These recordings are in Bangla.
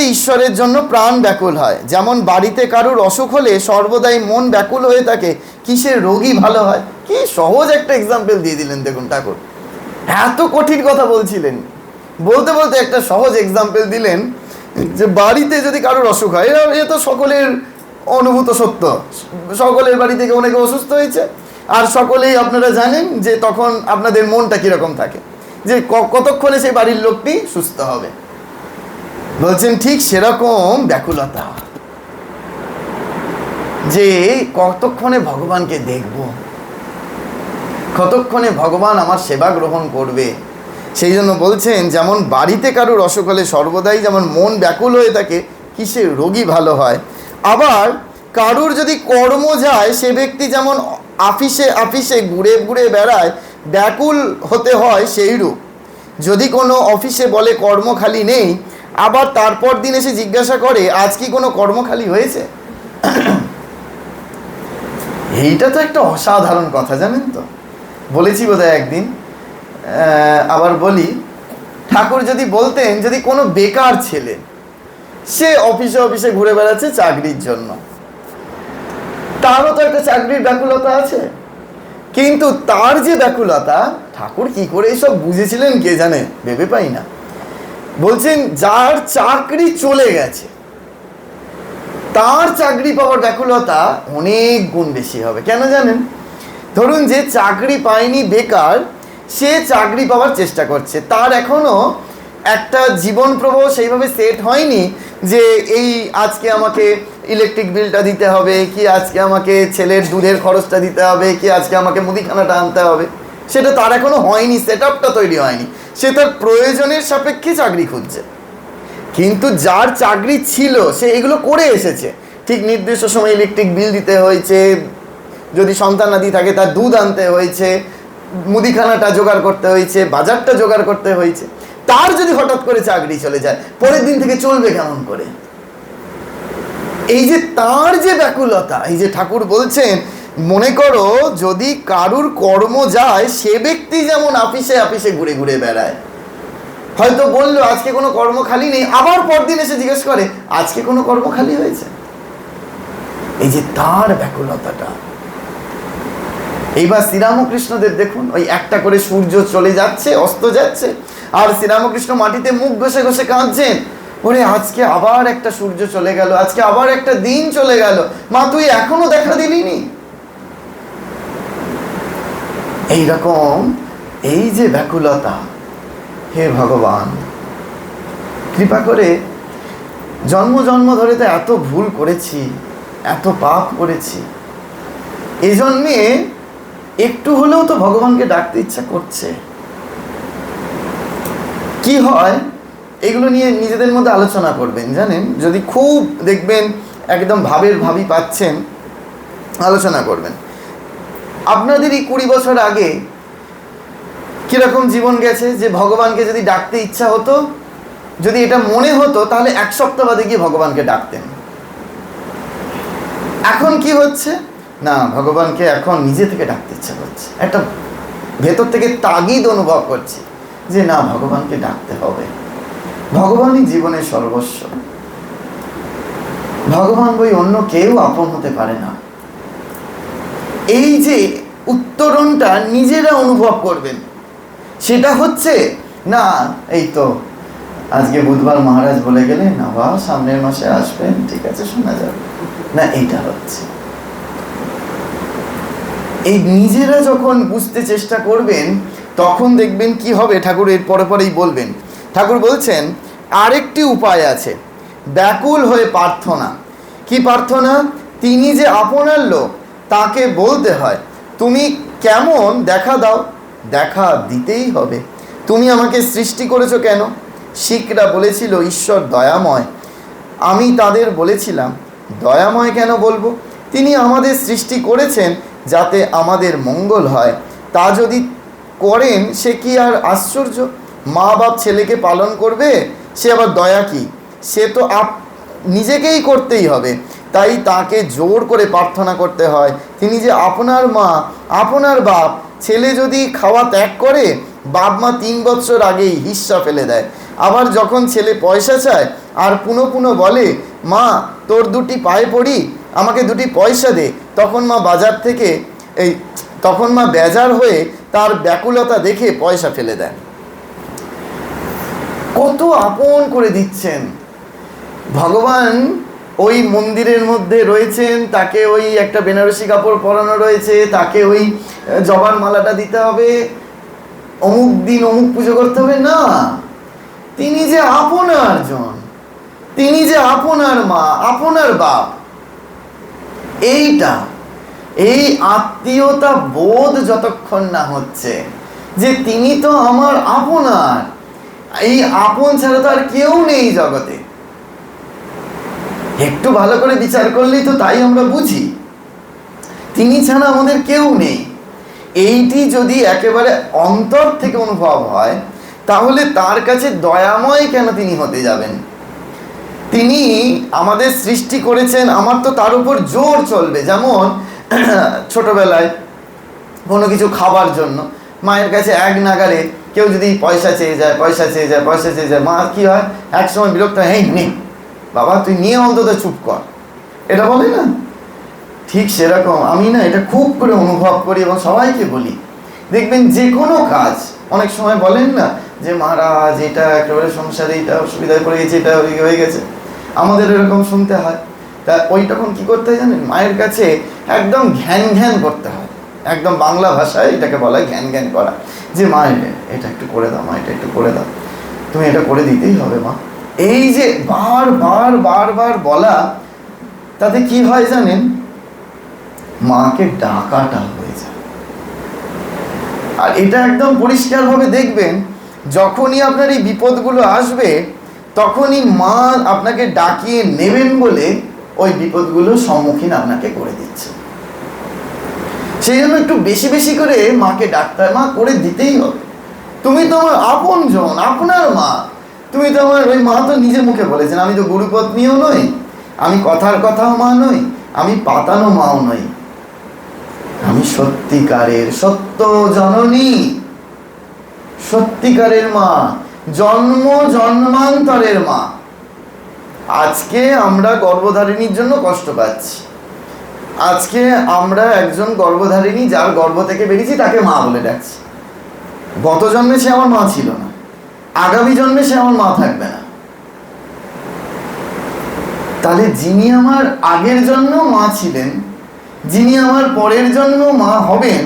ঈশ্বরের জন্য প্রাণ ব্যাকুল হয়। যেমন বাড়িতে কারুর অসুখ হলে সর্বদাই মন ব্যাকুল হয়ে থাকে, কিসের রোগী ভালো হয়? কি সহজ একটা এক্সাম্পল দিয়ে দিলেন দেখুন ঠাকুর। এত কঠিন কথা বলছিলেন। বলতে বলতে একটা সহজ এক্সাম্পল দিলেন যে বাড়িতে যদি কারোর অসুখ হয় এ তো সকলের অনুভূত সত্য। সকলের বাড়ি থেকে অনেকে অসুস্থ হয়েছে। আর সকলেই আপনারা জানেন যে তখন আপনাদের মনটা কীরকম থাকে। যে কতক্ষণে সেই বাড়ির লোকটি সুস্থ হবে। বলছেন, ঠিক সেরকম, ব্যাকুলতা, যে কতক্ষণে ভগবানকে দেখব, কতক্ষণে ভগবান আমার সেবা গ্রহণ করবে? সেই জন্য বলছেন, যেমন বাড়িতে কারোর অসুখ হলে সর্বদাই যেমন মন ব্যাকুল হয়ে থাকে, কিসে রোগী ভালো হয়? আবার কারুর যদি কর্ম যায়, সে ব্যক্তি যেমন আফিসে আফিসে ঘুরে ঘুরে বেড়ায়, ব্যাকুল হতে হয় সেইরূপ। যদি কোনো অফিসে বলে কর্ম খালি নেই আবার তারপর দিন এসে জিজ্ঞাসা করে, আজ কি কোনো কর্ম খালি হয়েছে? এইটা তো একটা অসাধারণ কথা, জানেন তো। বলেছি বোধহয় একদিন আবার বলি, ঠাকুর যদি বলতেন, যদি কোনো বেকার ছেলে, সে অফিসে অফিসে ঘুরে বেড়াচ্ছে চাকরির জন্য। তারও তো একটা চাকরির ব্যাকুলতা আছে। কিন্তু তার যে ব্যাকুলতা, ঠাকুর কি করে এইসব বুঝেছিলেন কে জানে, ভেবে পাই না। বলছেন, যার চাকরি চলে গেছে, তার চাকরি পাওয়ার ব্যাকুলতা অনেক গুণ বেশি হবে। কেন জানেন? ধরুন যে চাকরি পায়নি বেকার, সে চাকরি পাওয়ার চেষ্টা করছে। তার এখনও একটা জীবন প্রবাহ সেইভাবে সেট হয়নি যে এই আজকে আমাকে ইলেকট্রিক বিলটা দিতে হবে, কি আজকে আমাকে ছেলের দুধের খরচটা দিতে হবে, কি আজকে আমাকে মুদিখানাটা আনতে হবে। সেটা তার এখনও হয়নি সেট আপটা তৈরি হয়নি। সে তার প্রয়োজনের সাপেক্ষে চাকরি খুঁজছে। কিন্তু যার চাকরি ছিল, সে এগুলো করে এসেছে। ঠিক নির্দিষ্ট সময় ইলেকট্রিক বিল দিতে হয়েছে, যদি সন্তান সন্তানাদি থাকে তার দুধ আনতে হয়েছে, মুদিখানাটা জোগাড় করতে হয়েছে, বাজারটা জোগাড় করতে হয়েছে। তার যদি হঠাৎ করে চাকরি চলে যায়, পরের দিন থেকে চলবে কেমন করে? এই যে তার যে ব্যাকুলতা, এই যে ঠাকুর বলছেন মনে করো যদি কারুর কর্ম যায়, সে ব্যক্তি যেমন আপিসে আপিসে ঘুরে ঘুরে বেড়ায়। হয়তো বলল, আজকে কোনো কর্ম খালি নেই। আবার পরদিন এসে জিজ্ঞেস করে, আজকে কোনো কর্ম খালি হয়েছে? এই যে তার ব্যাকুলতাটা। এইবার শ্রীরামকৃষ্ণদের দেখুন, ওই একটা করে সূর্য চলে যাচ্ছে, অস্ত যাচ্ছে, আর শ্রীরামকৃষ্ণ মাটিতে মুখ ঘষে ঘষে কাঁদছেন। ওরে, আজকে আবার একটা সূর্য চলে গেল, আজকে আবার একটা দিন চলে গেল। মা, তুই এখনও দেখা দিলিনি এইরকম, এই যে ব্যাকুলতা, হে ভগবান, কৃপা করে জন্ম জন্ম ধরে তো এত ভুল করেছি, এত পাপ করেছি এই জন্যে একটু হলেও তো ভগবানকে ডাকতে ইচ্ছা করছে। কি হয়? এগুলো নিয়ে নিজেদের মধ্যে আলোচনা করবেন, জানেন? যদি খুব দেখবেন, একদম ভাবের ভাবি পাচ্ছেন, আলোচনা করবেন। আপনাদের এই কুড়ি বছর আগে কীরকম জীবন গেছে? যে ভগবানকে যদি ডাকতে ইচ্ছা হতো, যদি এটা মনে হতো, তাহলে এক সপ্তাহ বাদে গিয়ে ভগবানকে ডাকতেন। এখন কি হচ্ছে? না, ভগবানকে এখন নিজে থেকে ডাকতে ইচ্ছা করছে। একটা ভেতর থেকে তাগিদ অনুভব করছি যে না, ভগবানকে ডাকতে হবে। ভগবানই জীবনের সর্বস্ব। ভগবান বই অন্য কেউ আপন হতে পারে না। এই যে উত্তরণটা নিজেরা অনুভব করবেন, সেটা হচ্ছে, না, এই তো, আজকে বুধবার মহারাজ বলে গেলেন আবার সামনের মাসে আসবেন, ঠিক আছে, শোনা যাবে। না এইটা হচ্ছে। এই নিজেরা যখন বুঝতে চেষ্টা করবেন, তখন দেখবেন কি হবে, ঠাকুর এর পরে পরেই বলবেন। ঠাকুর বলছেন, আরেকটি উপায় আছে, ব্যাকুল হয়ে প্রার্থনা। কি প্রার্থনা? তিনি যে আপনার লোক তাকে বলতে হয়, তুমি কেমন? দেখা দাও। দেখা দিতেই হবে। তুমি আমাকে সৃষ্টি করেছ কেন? শিখরা বলেছিল, ঈশ্বর দয়াময়। আমি তাদের বলেছিলাম। দয়াময় কেন বলব? তিনি আমাদের সৃষ্টি করেছেন যাতে আমাদের মঙ্গল হয়। তা যদি করেন, সে কি আর আশ্চর্য? মা বাপ ছেলেকে পালন করবে? সে আবার দয়া কি? সে তো আপ, নিজেকেই করতেই হবে। তাই তাকে জোর করে প্রার্থনা করতে হয়। তিনি যে আপনার মা, আপনার বাপ, ছেলে যদি খাওয়া ত্যাগ করে, বাপ মা তিন বছর আগেই হিস্সা ফেলে দেয়। আবার যখন ছেলে পয়সা চায় আর পুনো পুনো বলে, মা, তোর দুটি পায়ে পড়ি, আমাকে দুটি পয়সা দে। তখন মা বাজার থেকে এই, তখন মা বেজার হয়ে তার ব্যাকুলতা দেখে পয়সা ফেলে দেয় কত আপন করে দিচ্ছেন। ভগবান ওই মন্দিরের মধ্যে রয়েছেন, তাকে ওই একটা বেনারসি কাপড় পরানো রয়েছে, তাকে ওই জবার মালাটা দিতে হবে। অমুক দিন অমুক পুজো করতে হবে? না। তিনি যে আপনার জন, তিনি যে আপনার মা, আপনার বাপ, এইটা, এই আত্মীয়তা বোধ যতক্ষণ না হচ্ছে যে তিনি তো আমার আপনার, এই আপন ছাড়া তো আর কেউ নেই জগতে। একটু ভালো করে বিচার করলেই তো তাই আমরা বুঝি। তিনি ছাড়া আমাদের কেউ নেই। এইটি যদি একেবারে অন্তর থেকে অনুভব হয় তাহলে তার কাছে দয়াময় কেন তিনি হতে যাবেন? তিনি আমাদের সৃষ্টি করেছেন আমার তো তার উপর জোর চলবে। যেমন ছোটবেলায় কোনো কিছু খাবার জন্য মায়ের কাছে এক নাগারে কেউ যদি পয়সা চেয়ে যায় পয়সা চেয়ে যায় পয়সা চেয়ে যায় মা কি হয়? এক সময় বিরক্ত হয়, এই নে বাবা, তুই নিয়ে অন্তত চুপ কর। এটা বলে না? ঠিক সেরকম। আমি না এটা খুব করে অনুভব করি এবং সবাইকে বলি। দেখবেন যে কোনো কাজ, অনেক সময় বলেন না যে, মহারাজ, এটা একেবারে সংসারে এটা অসুবিধায় পড়ে গেছে এটা হয়ে- গেছে। আমাদের এরকম শুনতে হয়। তা ওই তখন কী করতে হয় জানেন? মায়ের কাছে একদম ঘ্যান ঘ্যান করতে হয়। একদম বাংলা ভাষায় এটাকে বলা হয় ঘ্যান ঘ্যান করা। যে, মা এটা একটু করে দাও, মা, এটা একটু করে দাও। তুমি এটা করে দিতেই হবে, মা। এই যে বার বার বার বার বলা, তাতে কি হয় জানেন? মাকে ডাকাটা হয়ে যায়। আর এটা একদম পরিষ্কারভাবে দেখবেন, যখনই আপনার এই বিপদগুলো আসবে, তখনই মা আপনাকে ডাকিয়ে নেবেন বলে ওই বিপদগুলো সম্মুখীন আপনাকে করে দিচ্ছে। সেই জন্য একটু বেশি বেশি করে মাকে ডাকতে হয় মা করে দিতেই হবে। তুমি তো আমার আপন জন আপনার মা তুমি তো আমার ওই মা তো নিজের মুখে বলেছেন, আমি তো গুরুপত্নীও নই, আমি কথার কথাও মা নই, আমি পাতানো মাও নই। আমি সত্যিকারের সত্য জননী, সত্যিকারের মা, জন্ম জন্মান্তরের মা। আজকে আমরা গর্ভধারিণীর জন্য কষ্ট পাচ্ছি। আজকে আমরা একজন গর্ভধারিণী যার গর্ভ থেকে বেরিয়েছি, তাকে মা বলে ডাকছি। গত জন্মে সে আমার মা ছিল না। আগামী জন্মে সে আমার মা থাকবে না। তাহলে যিনি আমার আগের জন্য মা ছিলেন, যিনি আমার পরের জন্য মা হবেন,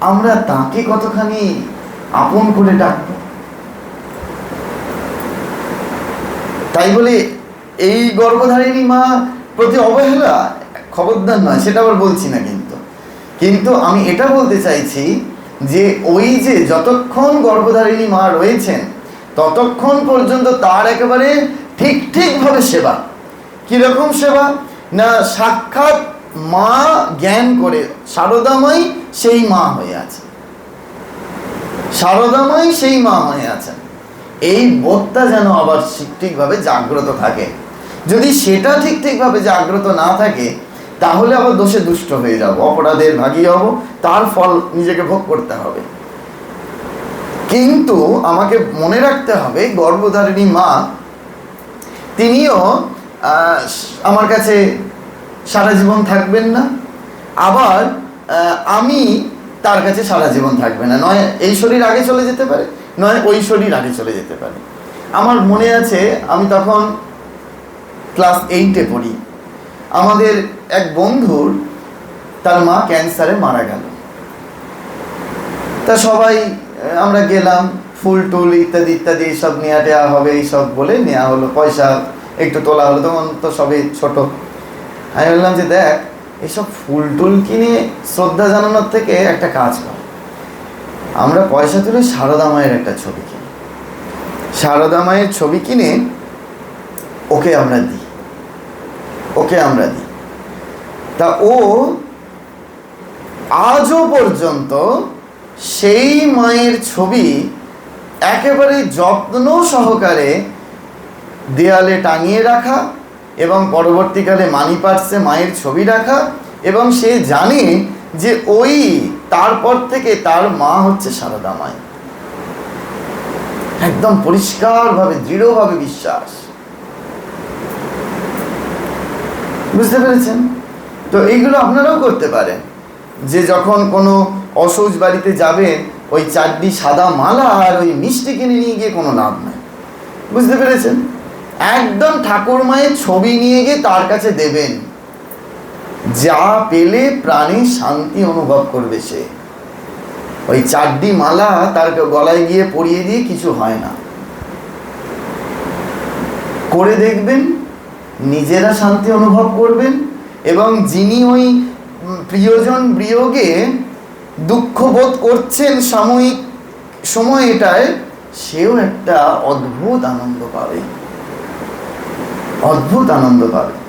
আমরা তাকে কতখানি আপন করে ডাকব? তাই বলে এই গর্ভধারিণী মা প্রতি অবহেলা খবরদার নয়, সেটা আবার বলছি না কিন্তু। কিন্তু আমি এটা বলতে চাইছি যে ওই যে যতক্ষণ গর্ভধারিণী মা রয়েছেন ততক্ষণ পর্যন্ত তার একেবারে ঠিক ঠিকভাবে সেবা। কীরকম সেবা? না, সাক্ষাৎ মা জ্ঞান করে শারদাময় সেই মা হয়ে আছে শারদাময় সেই মা হয়ে আছেন। এই বোধটা যেন আবার ঠিক ঠিকভাবে জাগ্রত থাকে। যদি সেটা ঠিক ঠিকভাবে জাগ্রত না থাকে, তাহলে আবার দোষে দুষ্ট হয়ে যাব, অপরাধের ভাগী হব, তার ফল নিজেকে ভোগ করতে হবে। কিন্তু আমাকে মনে রাখতে হবে, গর্ভধারিণী মা, তিনিও আমার কাছে সারা জীবন থাকবেন না, আবার আমি তার কাছে সারা জীবন থাকবে না। নয়, এই শরীর আগে চলে যেতে পারে, নয়, ওই শরীর আগে চলে যেতে পারে। আমার মনে আছে, আমি তখন ক্লাস এইটে পড়ি। আমাদের এক বন্ধুর, তার মা ক্যান্সারে মারা গেল। তা সবাই আমরা গেলাম, ফুল টুল ইত্যাদি ইত্যাদি এইসব নেওয়া টেওয়া হবে এইসব বলে নেওয়া হলো। পয়সা একটু তোলা হলো, তখন তো সবে ছোট। আমি বললাম যে দেখ এইসব ফুল টুল কিনে শ্রদ্ধা জানানোর থেকে একটা কাজ কর। আমরা পয়সা তুলে সারদা মায়ের একটা ছবি কিনি। সারদা মায়ের ছবি কিনে ওকে আমরা দিই। ওকে আমরা দিই। তা ও আজও পর্যন্ত সেই মায়ের ছবি একেবারে যত্ন সহকারে দেয়ালে টাঙিয়ে রাখা এবং পরবর্তীকালে মানি পার্সে মায়ের ছবি রাখা এবং সে জানে যে ওই তারপর থেকে তার মা হচ্ছে সারদা মায় একদম পরিষ্কারভাবে, দৃঢ়ভাবে বিশ্বাস। বুঝতে পেরেছেন? তো এইগুলো আপনারাও করতে পারেন। যে যখন কোনো অসৌচ বাড়িতে যাবেন, ওই চারটি সাদা মালা আর ওই মিষ্টি কিনে নিয়ে গিয়ে কোনো লাভ নাই। বুঝতে পেরেছেন? একদম ঠাকুর মায়ের ছবি নিয়ে গিয়ে তার কাছে দেবেন। যা পেলে প্রাণে শান্তি অনুভব করবে সে। ওই চারটি মালা তার গলায় গিয়ে পরিয়ে দিয়ে কিছু হয় না। করে দেখবেন, নিজেরা শান্তি অনুভব করবেন এবং যিনি ওই প্রিয়জন বিয়োগে দুঃখ বোধ করছেন সাময়িক সময় এটায় সেও একটা অদ্ভুত আনন্দ পাবে। অদ্ভুত আনন্দ পাবে।